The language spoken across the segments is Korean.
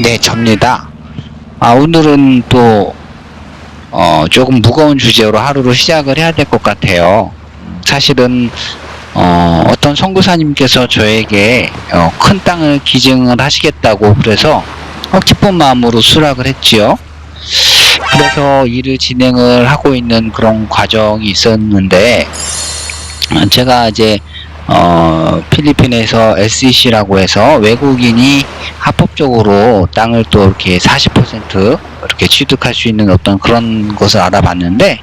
네, 접니다. 아, 오늘은 또, 어, 조금 무거운 주제로 하루를 시작을 해야 될 것 같아요. 사실은, 어, 어떤 선교사님께서 저에게, 어, 큰 땅을 기증을 하시겠다고 그래서, 어, 기쁜 마음으로 수락을 했지요. 그래서 일을 진행을 하고 있는 그런 과정이 있었는데, 어, 제가 이제, 어, 필리핀에서 SEC라고 해서 외국인이 합법적으로 땅을 또 이렇게 40% 이렇게 취득할 수 있는 어떤 그런 것을 알아봤는데,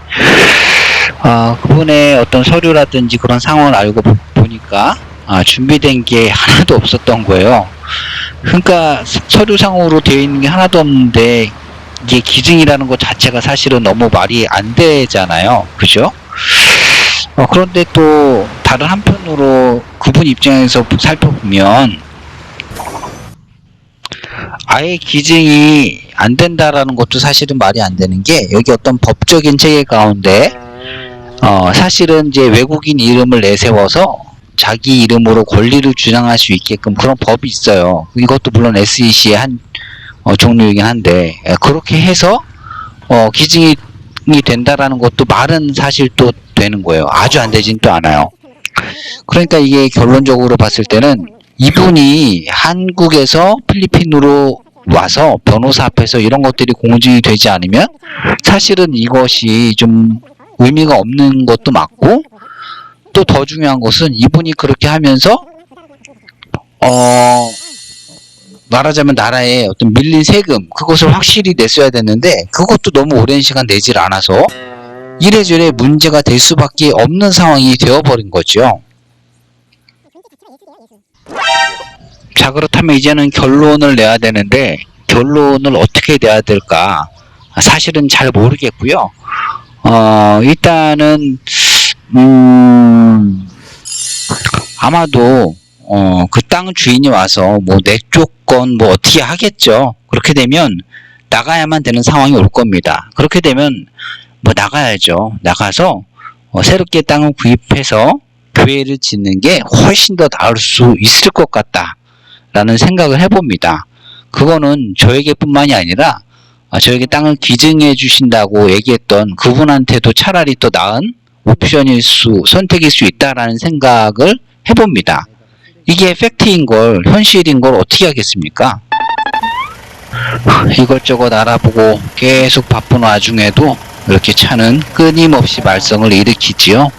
어, 그분의 어떤 서류라든지 그런 상황을 알고 보- 보니까, 아, 준비된 게 하나도 없었던 거예요. 그러니까 서- 서류상으로 되어 있는 게 하나도 없는데, 이게 기증이라는 것 자체가 사실은 너무 말이 안 되잖아요. 그죠? 어, 그런데 또 다른 한편으로 그분 입장에서 살펴보면 아예 기증이 안 된다라는 것도 사실은 말이 안 되는 게 여기 어떤 법적인 체계 가운데 어, 사실은 이제 외국인 이름을 내세워서 자기 이름으로 권리를 주장할 수 있게끔 그런 법이 있어요. 이것도 물론 SEC의 한 어, 종류이긴 한데 예, 그렇게 해서 어, 기증이 이 된다라는 것도 말은 사실 또 되는 거예요. 아주 안 되진 또 않아요. 그러니까 이게 결론적으로 봤을 때는 이분이 한국에서 필리핀으로 와서 변호사 앞에서 이런 것들이 공증이 되지 않으면 사실은 이것이 좀 의미가 없는 것도 맞고 또 더 중요한 것은 이분이 그렇게 하면서 어 말하자면 나라에 어떤 밀린 세금 그것을 확실히 냈어야 됐는데 그것도 너무 오랜 시간 내질 않아서 이래저래 문제가 될 수밖에 없는 상황이 되어버린 거죠. 자 그렇다면 이제는 결론을 내야 되는데 결론을 어떻게 내야 될까 사실은 잘 모르겠고요. 어 일단은 음 아마도 어, 그 땅 주인이 와서 뭐 내 조건 뭐 어떻게 하겠죠. 그렇게 되면 나가야만 되는 상황이 올 겁니다. 그렇게 되면 뭐 나가야죠. 나가서 어, 새롭게 땅을 구입해서 교회를 짓는 게 훨씬 더 나을 수 있을 것 같다라는 생각을 해봅니다. 그거는 저에게뿐만이 아니라 아, 저에게 땅을 기증해 주신다고 얘기했던 그분한테도 차라리 더 나은 옵션일 수 선택일 수 있다라는 생각을 해봅니다. 이게 팩트인 걸 현실인 걸 어떻게 하겠습니까? 이것저것 알아보고 계속 바쁜 와중에도 이렇게 차는 끊임없이 말썽을 일으키지요.